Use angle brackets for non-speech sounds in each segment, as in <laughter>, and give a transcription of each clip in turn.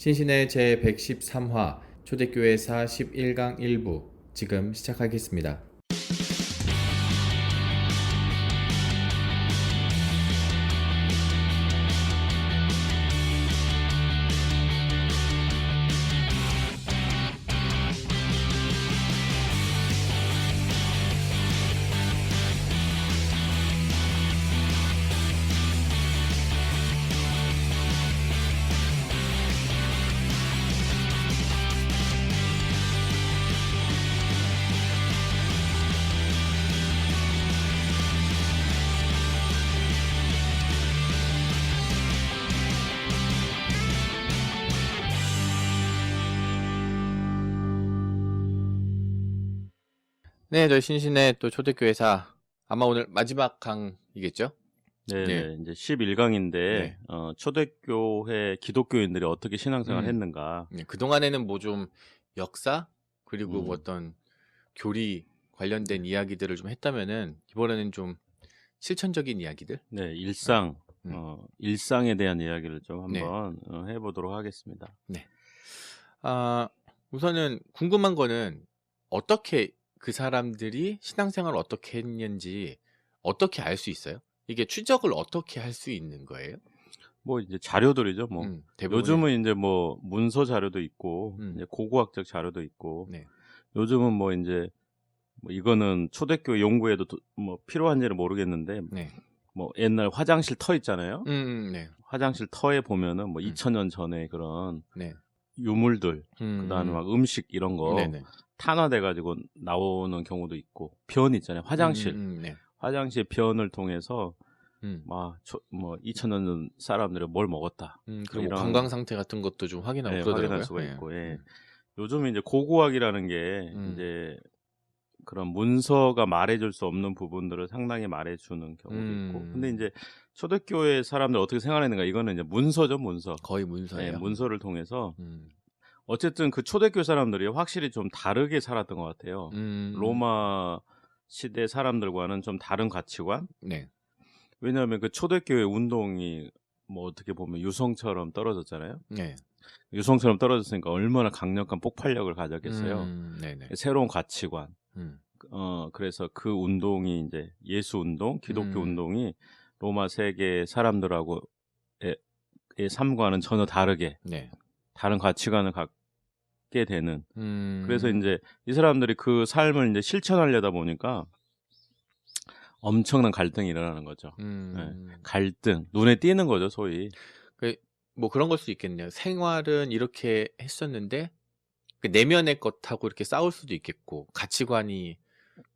신신의 제113화 초대교회사 11강 1부 지금 시작하겠습니다. 네, 저희 신신의 또 초대교회사 아마 오늘 마지막 강이겠죠? 네, 네. 네. 이제 11강인데 네. 어, 초대교회 기독교인들이 어떻게 신앙생활 음. 했는가. 네, 그 동안에는 뭐 좀 역사 그리고 음. 뭐 어떤 교리 관련된 이야기들을 좀 했다면은 이번에는 좀 실천적인 이야기들 네, 일상 음. 어, 일상에 대한 이야기를 좀 네. 한번 어, 해보도록 하겠습니다. 아, 우선은 궁금한 거는 어떻게 그 사람들이 신앙생활을 어떻게 했는지 어떻게 알 수 있어요? 이게 추적을 어떻게 할 수 있는 거예요? 뭐 이제 자료들이죠. 뭐 음, 요즘은 이제 뭐 문서 자료도 있고 음. 이제 고고학적 자료도 있고 네. 요즘은 뭐 이제 뭐 이거는 초대교 연구에도 도- 뭐 필요한지는 모르겠는데 네. 뭐 옛날 화장실 터 있잖아요. 음, 음, 네. 화장실 터에 보면은 뭐 음. 2000년 전에 그런 네. 유물들 음, 그다음에 막 음식 이런 거 네네. 탄화돼 가지고 나오는 경우도 있고 변 있잖아요 화장실 음, 음, 네. 화장실 변을 통해서 음, 막뭐 2000년 전 사람들이 뭘 먹었다 음, 그리고 이런- 건강 상태 같은 것도 좀 확인하고 네, 그러더라고요. 확인할 수가 네. 있고 예. 음. 요즘 이제 고고학이라는 게 음. 이제 그런 문서가 말해줄 수 없는 부분들을 상당히 말해주는 경우도 있고 음. 근데 이제 초대교회 사람들 어떻게 생활했는가 이거는 이제 문서죠 문서 거의 문서예요. 네, 문서를 통해서 음. 어쨌든 그 초대교회 사람들이 확실히 좀 다르게 살았던 것 같아요 음. 로마 시대 사람들과는 좀 다른 가치관. 네. 왜냐하면 그 초대교회 운동이 뭐 어떻게 보면 유성처럼 떨어졌잖아요. 네. 유성처럼 떨어졌으니까 얼마나 강력한 폭발력을 가졌겠어요. 음. 새로운 가치관. 음. 어 그래서 그 운동이 이제 예수 운동, 기독교 음. 운동이 로마 세계 사람들하고의 의 삶과는 전혀 다르게 네. 다른 가치관을 갖게 되는. 음. 그래서 이제 이 사람들이 그 삶을 이제 실천하려다 보니까 엄청난 갈등이 일어나는 거죠. 음. 갈등, 눈에 띄는 거죠, 소위. 뭐 그런 걸 수 있겠네요. 생활은 이렇게 했었는데 그 내면의 것하고 이렇게 싸울 수도 있겠고 가치관이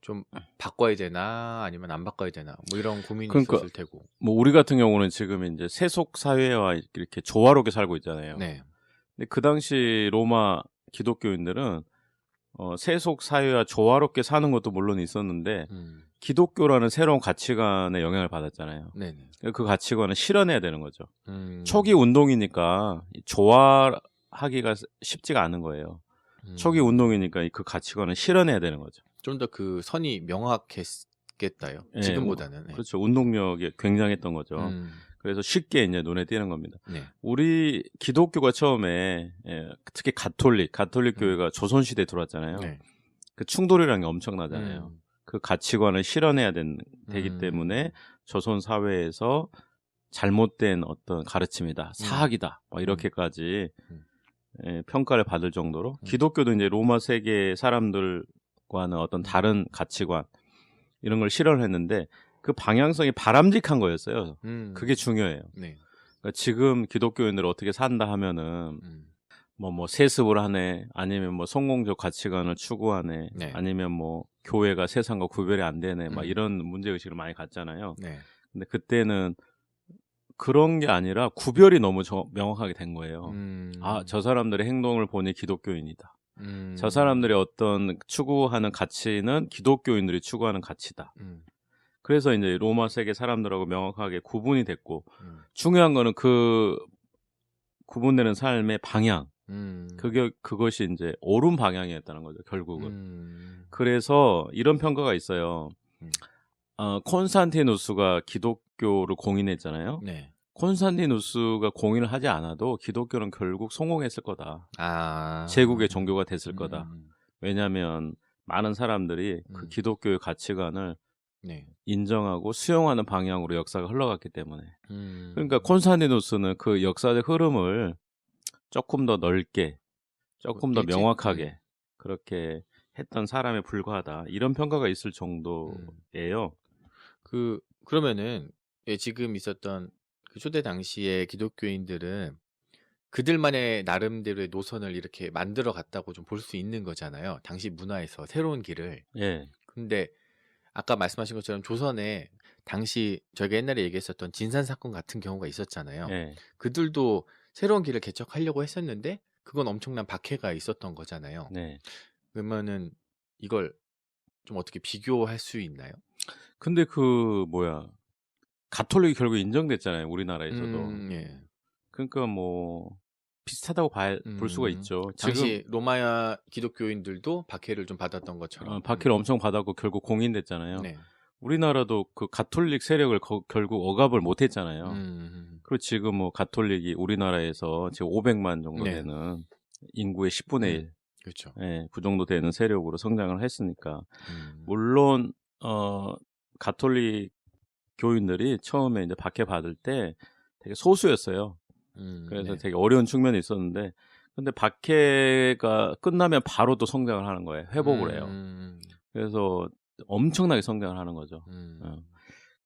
좀 바꿔야 되나 아니면 안 바꿔야 되나 뭐 이런 고민이 그러니까 있었을 테고. 뭐 우리 같은 경우는 지금 이제 세속 사회와 이렇게 조화롭게 살고 있잖아요. 네. 근데 그 당시 로마 기독교인들은 어, 세속 사회와 조화롭게 사는 것도 물론 있었는데 음. 기독교라는 새로운 가치관에 영향을 받았잖아요. 네네. 그 가치관을 실현해야 되는 거죠. 음. 초기 운동이니까 조화하기가 쉽지가 않은 거예요. 음. 초기 운동이니까 그 가치관을 실현해야 되는 거죠. 좀 더 그 선이 명확했겠다요. 예, 지금보다는. 네. 그렇죠. 운동력이 굉장했던 거죠. 음. 그래서 쉽게 이제 눈에 띄는 겁니다. 네. 우리 기독교가 처음에 예, 특히 가톨릭, 가톨릭 음. 교회가 조선 시대에 들어왔잖아요. 네. 그 충돌이라는 게 엄청나잖아요. 음. 그 가치관을 실현해야 된, 되기 음. 때문에 조선 사회에서 잘못된 어떤 가르침이다, 사학이다, 뭐 이렇게까지 음. 예, 평가를 받을 정도로 음. 기독교도 이제 로마 세계 사람들 과는 어떤 다른 가치관 이런 걸 실현했는데 그 방향성이 바람직한 거였어요. 음. 그게 중요해요. 네. 그러니까 지금 기독교인들 어떻게 산다 하면은 음. 뭐뭐 세습을 하네 아니면 뭐 성공적 가치관을 추구하네 네. 아니면 뭐 교회가 세상과 구별이 안 되네 막 음. 이런 문제 의식을 많이 갖잖아요. 네. 근데 그때는 그런 게 아니라 구별이 너무 저- 명확하게 된 거예요. 음. 아 저 사람들의 행동을 보니 기독교인이다. 음. 저 사람들이 어떤 추구하는 가치는 기독교인들이 추구하는 가치다. 음. 그래서 이제 로마 세계 사람들하고 명확하게 구분이 됐고 음. 중요한 거는 그 구분되는 삶의 방향 음. 그게 그것이 이제 옳은 방향이었다는 거죠 결국은 음. 그래서 이런 평가가 있어요 음. 어, 콘스탄티누스가 기독교를 공인했잖아요 네. 콘스탄티누스가 공인을 하지 않아도 기독교는 결국 성공했을 거다. 아. 제국의 종교가 됐을 거다. 음, 왜냐하면 많은 사람들이 그 음. 기독교의 가치관을 네. 인정하고 수용하는 방향으로 역사가 흘러갔기 때문에. 음. 그러니까 콘스탄티누스는 그 역사적 흐름을 조금 더 넓게, 조금 더 명확하게 음. 그렇게 했던 사람에 불과하다. 이런 평가가 있을 음. 정도예요. 그 그러면은 예, 지금 있었던 그 초대 당시의 기독교인들은 그들만의 나름대로의 노선을 이렇게 만들어 갔다고 좀 볼 수 있는 거잖아요. 당시 문화에서 새로운 길을. 예. 근데 아까 말씀하신 것처럼 조선에 당시 저희가 옛날에 얘기했었던 진산 사건 같은 경우가 있었잖아요. 예. 그들도 새로운 길을 개척하려고 했었는데 그건 엄청난 박해가 있었던 거잖아요. 네. 그러면은 이걸 좀 어떻게 비교할 수 있나요? 근데 그 뭐야 가톨릭이 결국 인정됐잖아요 우리나라에서도. 음, 예. 그러니까 뭐 비슷하다고 봐, 볼 수가 음, 있죠. 당시 로마야 기독교인들도 박해를 좀 받았던 것처럼. 어, 박해를 엄청 받았고 결국 공인됐잖아요. 네. 우리나라도 그 가톨릭 세력을 거- 결국 억압을 못했잖아요. 음, 그리고 지금 뭐 가톨릭이 우리나라에서 지금 500만 정도 네. 되는 인구의 10분의 1, 그렇죠. 예, 그 정도 되는 세력으로 성장을 했으니까. 음, 물론 어 가톨릭 교인들이 처음에 이제 박해 받을 때 되게 소수였어요. 음, 그래서 네. 되게 어려운 측면이 있었는데 근데 박해가 끝나면 바로 또 성장을 하는 거예요. 회복을 해요. 음, 그래서 엄청나게 성장을 하는 거죠. 음, 어.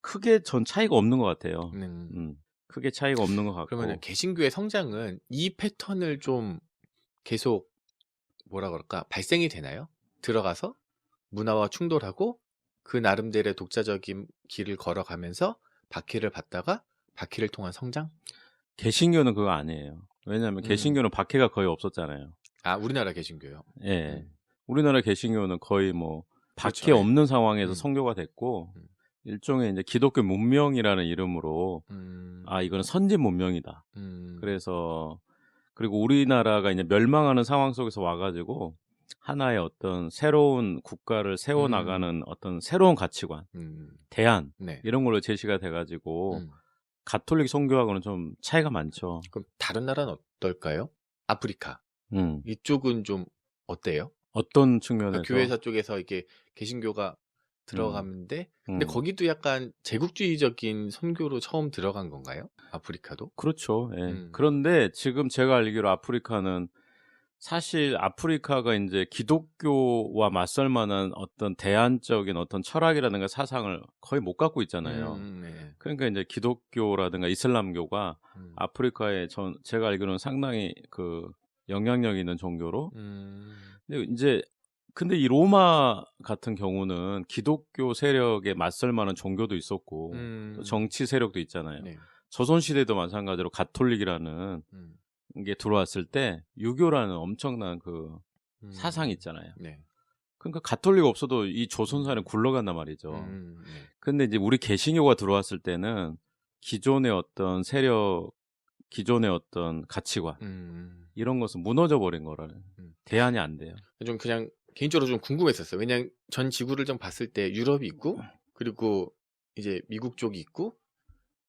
크게 전 차이가 없는 것 같아요. 음. 음, 크게 차이가 없는 것 같고. 그러면 개신교의 성장은 이 패턴을 좀 계속 뭐라 그럴까 발생이 되나요? 들어가서 문화와 충돌하고 그 나름대로의 독자적인 길을 걸어가면서 박해를 받다가 박해를 통한 성장? 개신교는 그거 아니에요. 왜냐하면 음. 개신교는 박해가 거의 없었잖아요. 아 우리나라 개신교요. 예. 음. 우리나라 개신교는 거의 뭐 박해 그렇죠. 없는 상황에서 음. 성교가 됐고 음. 일종의 이제 기독교 문명이라는 이름으로 음, 아 이거는 선진 문명이다. 음, 그래서 그리고 우리나라가 이제 멸망하는 상황 속에서 와가지고 하나의 어떤 새로운 국가를 세워 나가는 어떤 새로운 가치관, 음, 대안 네. 이런 걸로 제시가 돼가지고 음. 가톨릭 성교하고는 좀 차이가 많죠. 그럼 다른 나라는 어떨까요? 아프리카 음. 이쪽은 좀 어때요? 어떤 측면에서 그러니까 교회사 쪽에서 이게 개신교가 들어가는데 근데 음. 거기도 약간 제국주의적인 선교로 처음 들어간 건가요? 아프리카도? 그렇죠. 예. 음. 그런데 지금 제가 알기로 아프리카는 사실 아프리카가 이제 기독교와 맞설 만한 어떤 대안적인 어떤 철학이라든가 사상을 거의 못 갖고 있잖아요. 음, 네. 그러니까 이제 기독교라든가 이슬람교가 음. 아프리카에 전 제가 알기로는 상당히 그 영향력 있는 종교로. 음, 근데 이제 근데 이 로마 같은 경우는 기독교 세력에 맞설 만한 종교도 있었고 음. 또 정치 세력도 있잖아요. 네. 조선 시대도 마찬가지로 가톨릭이라는 음, 게 들어왔을 때 유교라는 엄청난 그 음. 사상이 있잖아요. 네. 그러니까 가톨릭 없어도 이 조선사는 굴러간단 말이죠. 음, 네. 근데 이제 우리 개신교가 들어왔을 때는 기존의 어떤 세력, 기존의 어떤 가치관 음. 이런 것은 무너져 버린 거라는 음. 대안이 안 돼요. 좀 그냥 개인적으로 좀 궁금했었어요. 왜냐면 전 지구를 좀 봤을 때 유럽이 있고 그리고 이제 미국 쪽이 있고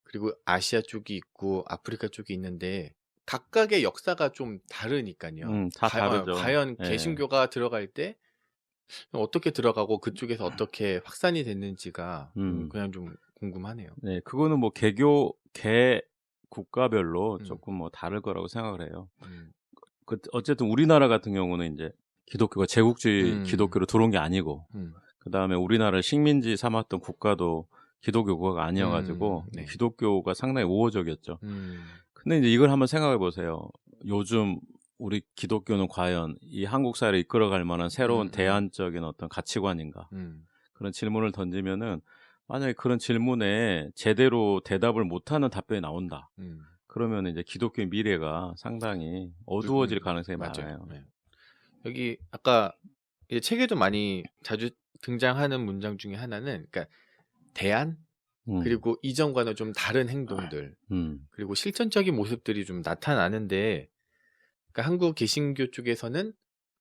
그리고 아시아 쪽이 있고 아프리카 쪽이 있는데 각각의 역사가 좀 다르니까요. 음, 다 과- 다르죠. 과연 예. 개신교가 들어갈 때 어떻게 들어가고 그쪽에서 어떻게 확산이 됐는지가 음. 그냥 좀 궁금하네요. 네, 그거는 뭐 개교 개 국가별로 음. 조금 뭐 다를 거라고 생각을 해요. 음. 그 어쨌든 우리나라 같은 경우는 이제 기독교가 제국주의 음. 기독교로 들어온 게 아니고 음. 그 다음에 우리나라를 식민지 삼았던 국가도 기독교 국가가 아니어가지고 음, 네. 기독교가 상당히 우호적이었죠. 음. 근데 이제 이걸 한번 생각해 보세요. 요즘 우리 기독교는 과연 이 한국 사회를 이끌어갈 만한 새로운 음, 음. 대안적인 어떤 가치관인가? 음. 그런 질문을 던지면은 만약에 그런 질문에 제대로 대답을 못하는 답변이 나온다. 음. 그러면 이제 기독교의 미래가 상당히 어두워질 음, 가능성이 맞아요. 많아요. 네. 여기 아까 책에도 많이 자주 등장하는 문장 중에 하나는 그러니까 대안 음, 그리고 이전과는 좀 다른 행동들 음, 그리고 실천적인 모습들이 좀 나타나는데 그러니까 한국 개신교 쪽에서는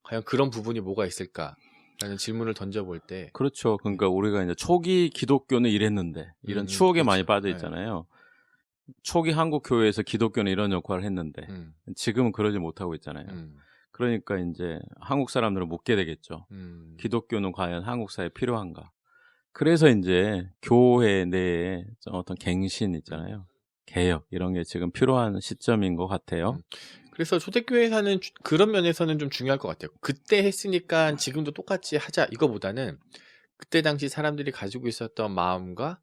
과연 그런 부분이 뭐가 있을까 라는 질문을 던져볼 때 그렇죠. 그러니까 우리가 이제 초기 기독교는 이랬는데 이런 음, 추억에 많이 그렇죠. 빠져 네. 있잖아요. 초기 한국 교회에서 기독교는 이런 역할을 했는데 음. 지금은 그러지 못하고 있잖아요. 음. 그러니까 이제 한국 사람들은 묻게 되겠죠. 음. 기독교는 과연 한국 사회에 필요한가? 그래서 이제 교회 내에 어떤 갱신 있잖아요. 개혁 이런 게 지금 필요한 시점인 것 같아요. 음. 그래서 초대교회사는 주- 그런 면에서는 좀 중요할 것 같아요. 그때 했으니까 지금도 똑같이 하자 이거보다는 그때 당시 사람들이 가지고 있었던 마음과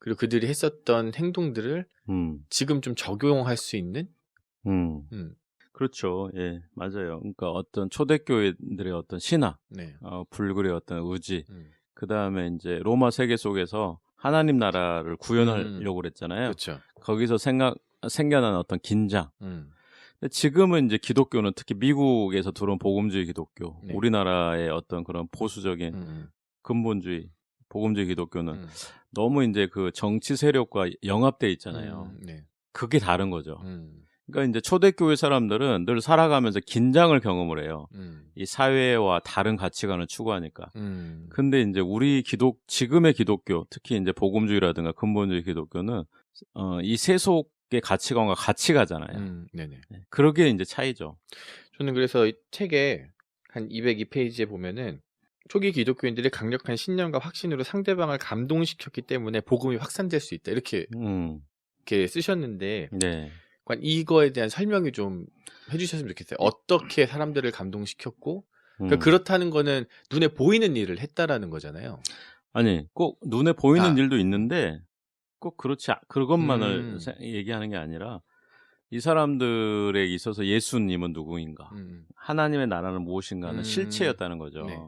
그리고 그들이 했었던 행동들을 음, 지금 좀 적용할 수 있는 음, 음. 그렇죠. 예, 맞아요. 그러니까 어떤 초대교회들의 어떤 신화, 네. 어, 불굴의 어떤 의지, 음. 그 다음에 이제 로마 세계 속에서 하나님 나라를 구현하려고 그랬잖아요. 그렇죠. 거기서 생각 생겨난 어떤 긴장. 음. 근데 지금은 이제 기독교는 특히 미국에서 들어온 복음주의 기독교, 네. 우리나라의 어떤 그런 보수적인 음. 근본주의, 복음주의 기독교는 음. 너무 이제 그 정치 세력과 영합돼 있잖아요. 음. 네. 그게 다른 거죠. 음. 그러니까 이제 초대교회 사람들은 늘 살아가면서 긴장을 경험을 해요. 음. 이 사회와 다른 가치관을 추구하니까. 음. 근데 이제 우리 기독 지금의 기독교, 특히 이제 복음주의라든가 근본주의 기독교는 어, 이 세속의 가치관과 같이 가잖아요. 음. 네네. 네, 그러게 이제 차이죠. 저는 그래서 이 책에 한 202페이지에 보면은 초기 기독교인들이 강력한 신념과 확신으로 상대방을 감동시켰기 때문에 복음이 확산될 수 있다. 이렇게, 음, 이렇게 쓰셨는데 네. 이거에 대한 설명이 좀 해주셨으면 좋겠어요. 어떻게 사람들을 감동시켰고 음. 그렇다는 거는 눈에 보이는 일을 했다라는 거잖아요. 아니 꼭 눈에 보이는 아. 일도 있는데 꼭 그렇지 않- 그것만을 음. 세- 얘기하는 게 아니라 이 사람들에 있어서 예수님은 누구인가, 음. 하나님의 나라는 무엇인가는 음. 실체였다는 거죠. 네.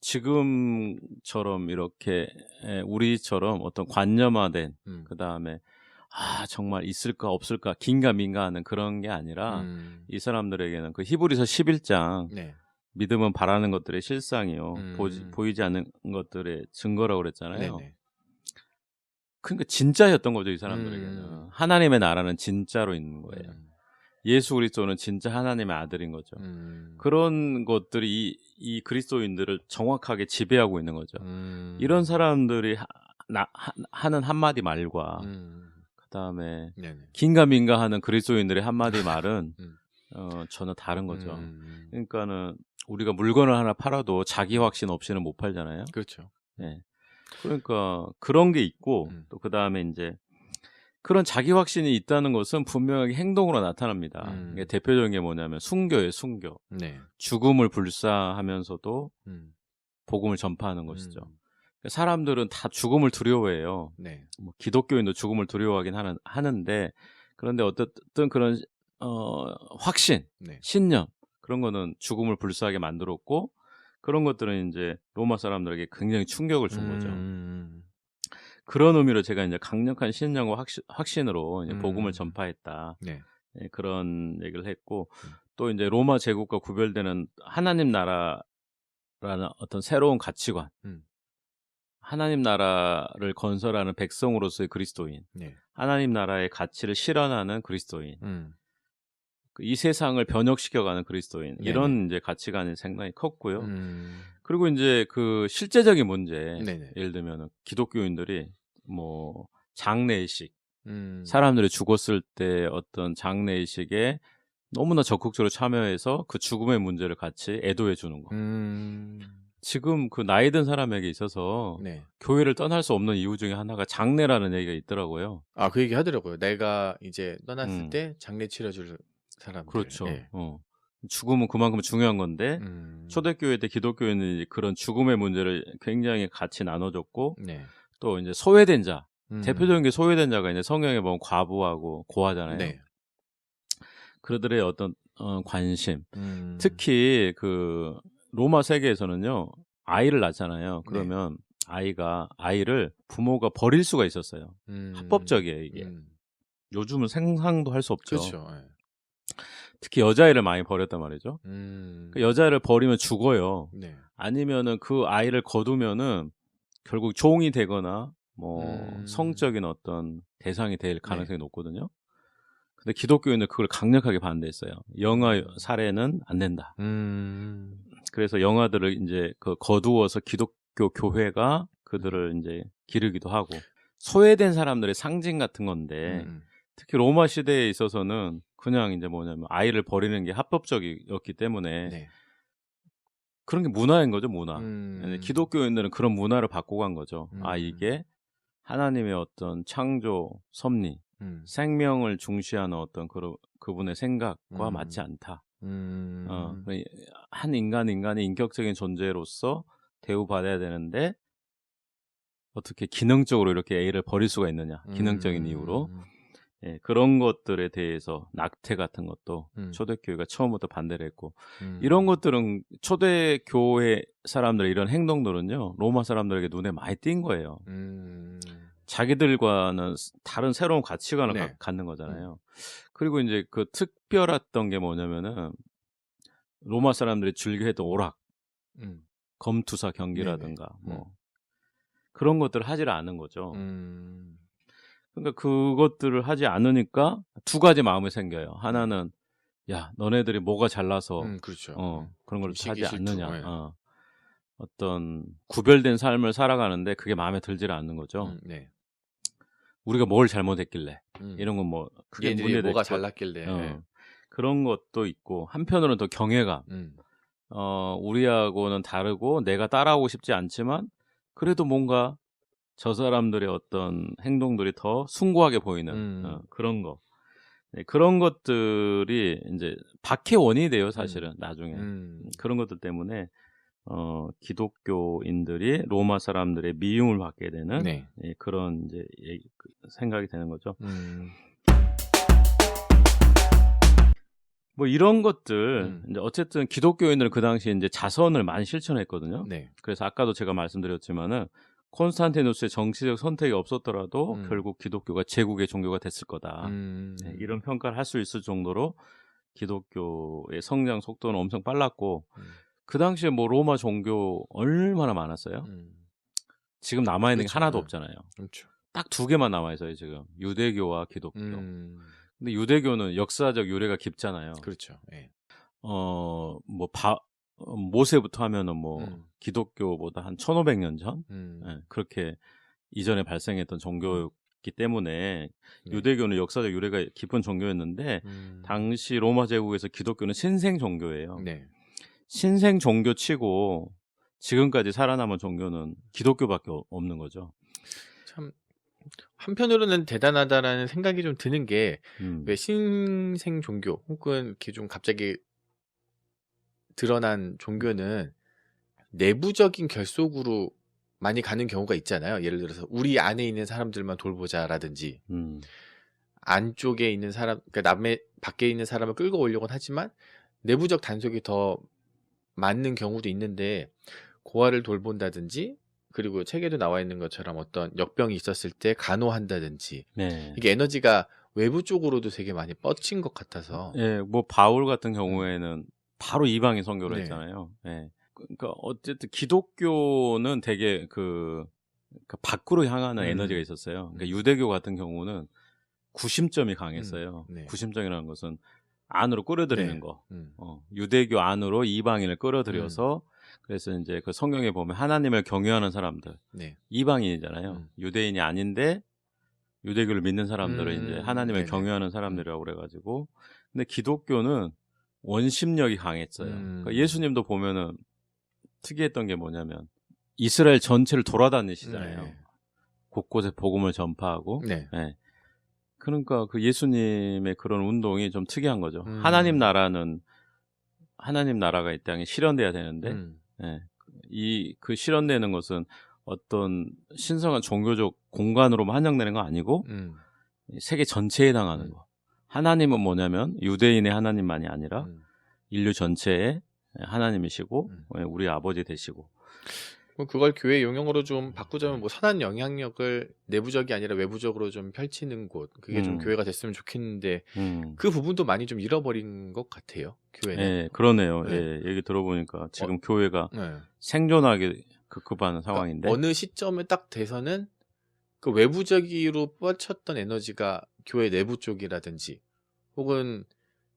지금처럼 이렇게 에, 우리처럼 어떤 관념화된 음. 그 다음에 아 정말 있을까 없을까 긴가민가 하는 그런 게 아니라 음. 이 사람들에게는 그 히브리서 11장 네. 믿음은 바라는 것들의 실상이요 음. 보지, 보이지 않는 것들의 증거라고 그랬잖아요. 네네. 그러니까 진짜였던 거죠 이 사람들에게는 음. 하나님의 나라는 진짜로 있는 거예요. 음. 예수 그리스도는 진짜 하나님의 아들인 거죠. 음. 그런 것들이 이, 이 그리스도인들을 정확하게 지배하고 있는 거죠. 음. 이런 사람들이 하, 나, 하, 하는 한마디 말과 음. 그 다음에 네네. 긴가민가 하는 그리스도인들의 한마디 <laughs> 말은 음. 어, 전혀 다른 거죠. 음. 그러니까는 우리가 물건을 하나 팔아도 자기 확신 없이는 못 팔잖아요. 그렇죠. 네. 그러니까 그런 게 있고 음. 또 그 다음에 이제 그런 자기 확신이 있다는 것은 분명하게 행동으로 나타납니다. 음. 이게 대표적인 게 뭐냐면 순교예요, 순교. 네. 죽음을 불사하면서도 음. 복음을 전파하는 것이죠. 음. 사람들은 다 죽음을 두려워해요. 네. 뭐 기독교인도 죽음을 두려워하긴 하는, 하는데 그런데 어쨌든 그런 어, 확신, 네. 신념 그런 거는 죽음을 불사하게 만들었고 그런 것들은 이제 로마 사람들에게 굉장히 충격을 준 거죠. 음. 그런 의미로 제가 이제 강력한 신념과 확신, 확신으로 이제 음. 복음을 전파했다. 네. 예, 그런 얘기를 했고 음. 또 이제 로마 제국과 구별되는 하나님 나라라는 어떤 새로운 가치관, 음. 하나님 나라를 건설하는 백성으로서의 그리스도인, 네. 하나님 나라의 가치를 실현하는 그리스도인, 음. 그이 세상을 변혁시켜가는 그리스도인 네네. 이런 이제 가치관이 상당히 컸고요. 음. 그리고 이제 그 실제적인 문제, 네네. 예를 들면 기독교인들이 뭐 장례식, 음. 사람들이 죽었을 때 어떤 장례식에 너무나 적극적으로 참여해서 그 죽음의 문제를 같이 애도해 주는 거. 음. 지금 그 나이 든 사람에게 있어서 네. 교회를 떠날 수 없는 이유 중에 하나가 장례라는 얘기가 있더라고요. 아, 그 얘기 하더라고요. 내가 이제 떠났을 음. 때 장례 치러줄 사람들. 그렇죠. 네. 어. 죽음은 그만큼 중요한 건데 음. 초대교회 때 기독교인은 그런 죽음의 문제를 굉장히 같이 나눠줬고 네. 또 이제 소외된 자 음. 대표적인 게 소외된 자가 이제 성경에 보면 과부하고 고아잖아요. 네. 그들의 어떤 어, 관심 음. 특히 그 로마 세계에서는요 아이를 낳잖아요. 네. 그러면 아이가 아이를 부모가 버릴 수가 있었어요. 음. 합법적이에요 이게. 음. 요즘은 생상도 할 수 없죠. 그렇죠. 네. 특히 여자아이를 많이 버렸단 말이죠. 음. 그 여자를 버리면 죽어요. 네. 아니면은 그 아이를 거두면은 결국 종이 되거나 뭐 음. 성적인 어떤 대상이 될 가능성이 높거든요. 근데 기독교인은 그걸 강력하게 반대했어요. 영아 음. 사례는 안 된다. 음. 그래서 영아들을 이제 그 거두어서 기독교 교회가 그들을 이제 기르기도 하고 소외된 사람들의 상징 같은 건데 음, 특히 로마 시대에 있어서는 그냥 이제 뭐냐면 아이를 버리는 게 합법적이었기 때문에 네. 그런 게 문화인 거죠, 문화. 음, 네, 기독교인들은 그런 문화를 바꾸고 간 거죠. 아, 음. 이게 하나님의 어떤 창조 섭리, 음, 생명을 중시하는 어떤 그, 그분의 생각과 음. 맞지 않다. 음, 어, 한 인간 인간이 인격적인 존재로서 대우받아야 되는데 어떻게 기능적으로 이렇게 A를 버릴 수가 있느냐? 기능적인 음, 이유로. 예, 그런 것들에 대해서 낙태 같은 것도 음, 초대교회가 처음부터 반대를 했고 음, 이런 것들은 초대교회 사람들의 이런 행동들은요 로마 사람들에게 눈에 많이 띈 거예요. 음, 자기들과는 다른 새로운 가치관을 네. 가- 갖는 거잖아요. 그리고 이제 그 특별했던 게 뭐냐면은 로마 사람들이 즐겨했던 오락, 음, 검투사 경기라든가 네네. 뭐 그런 것들을 하지를 않은 거죠. 음, 그러니까 그것들을 하지 않으니까 두 가지 마음이 생겨요. 하나는 야 너네들이 뭐가 잘나서 음, 그렇죠. 어, 그런 걸좀 하지 않느냐. 예. 어. 어떤 구별된 삶을 살아가는데 그게 마음에 들지를 않는 거죠. 음, 네. 우리가 뭘 잘못했길래 음. 이런 건 뭐 그게 문제될 뭐가 것- 잘났길래. 어, 예. 그런 것도 있고 한편으로는 또 경외감. 음, 어, 우리하고는 다르고 내가 따라오고 싶지 않지만 그래도 뭔가 저 사람들의 어떤 행동들이 더 숭고하게 보이는 음. 어, 그런 거. 네, 그런 것들이 이제 박해원이 돼요, 사실은 나중에. 음, 그런 것들 때문에 어, 기독교인들이 로마 사람들의 미움을 받게 되는 네. 예, 그런 이제 예, 그 생각이 되는 거죠. 음, 뭐 이런 것들 음. 이제 어쨌든 기독교인들은 그 당시에 이제 자선을 많이 실천했거든요. 네. 그래서 아까도 제가 말씀드렸지만은 콘스탄티누스의 정치적 선택이 없었더라도 음. 결국 기독교가 제국의 종교가 됐을 거다. 음, 네, 이런 평가를 할 수 있을 정도로 기독교의 성장 속도는 엄청 빨랐고 음, 그 당시에 뭐 로마 종교 얼마나 많았어요? 음, 지금 남아 있는 게 그렇죠. 하나도 네. 없잖아요. 그렇죠. 딱 두 개만 남아 있어요 지금 유대교와 기독교. 음, 근데 유대교는 역사적 유래가 깊잖아요. 그렇죠. 예. 어뭐 바 어, 모세부터 하면은 뭐 음. 기독교보다 한 1500년 전 음, 예, 그렇게 이전에 발생했던 종교였기 때문에 네. 유대교는 역사적 유래가 깊은 종교였는데 음, 당시 로마 제국에서 기독교는 신생 종교예요. 네. 신생 종교 치고 지금까지 살아남은 종교는 기독교밖에 어- 없는 거죠. 참 한편으로는 대단하다라는 생각이 좀 드는 게 음. 왜 신생 종교 혹은 이렇게 좀 갑자기 드러난 종교는 내부적인 결속으로 많이 가는 경우가 있잖아요. 예를 들어서 우리 안에 있는 사람들만 돌보자라든지 음. 안쪽에 있는 사람, 그러니까 남의 밖에 있는 사람을 끌고 오려고는 하지만 내부적 단속이 더 맞는 경우도 있는데 고아를 돌본다든지 그리고 책에도 나와 있는 것처럼 어떤 역병이 있었을 때 간호한다든지 네. 이게 에너지가 외부 쪽으로도 되게 많이 뻗친 것 같아서 예, 뭐 바울 같은 경우에는 바로 이방인 선교를 네. 했잖아요. 예. 그러니까 어쨌든 기독교는 되게 그, 그 밖으로 향하는 음. 에너지가 있었어요. 그러니까 음. 유대교 같은 경우는 구심점이 강했어요. 음, 네. 구심점이라는 것은 안으로 끌어들이는 네. 거. 음, 어, 유대교 안으로 이방인을 끌어들여서 그래서 이제 그 성경에 보면 하나님을 경외하는 사람들 네. 이방인이잖아요. 음. 유대인이 아닌데 유대교를 믿는 사람들을 음, 이제 하나님을 네네. 경외하는 사람들이라고 그래가지고 근데 기독교는 원심력이 강했어요. 음. 그러니까 예수님도 보면은 특이했던 게 뭐냐면 이스라엘 전체를 돌아다니시잖아요. 네. 곳곳에 복음을 전파하고 네. 예. 그러니까 그 예수님의 그런 운동이 좀 특이한 거죠. 음. 하나님 나라는 하나님 나라가 이 땅에 실현돼야 되는데 음, 예. 이그 실현되는 것은 어떤 신성한 종교적 공간으로만 한정되는 거 아니고 음, 세계 전체에 해당하는 음. 거. 하나님은 뭐냐면 유대인의 하나님만이 아니라 음. 인류 전체의 하나님이시고 음. 예, 우리 아버지 되시고. 뭐 그걸 교회 용어로 좀 바꾸자면 뭐 선한 영향력을 내부적이 아니라 외부적으로 좀 펼치는 곳 그게 좀 음. 교회가 됐으면 좋겠는데 음. 그 부분도 많이 좀 잃어버린 것 같아요 교회는 예, 그러네요. 네. 예, 얘기 들어보니까 지금 교회가 네. 생존하기 급급한 그러니까 상황인데. 어느 시점에 딱 돼서는 그 외부적으로 뻗쳤던 에너지가 교회 내부 쪽이라든지 혹은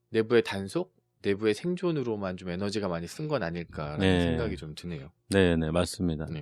내부의 단속, 내부의 생존으로만 좀 에너지가 많이 쓴 건 아닐까라는 네. 생각이 좀 드네요. 네, 네, 맞습니다. 네.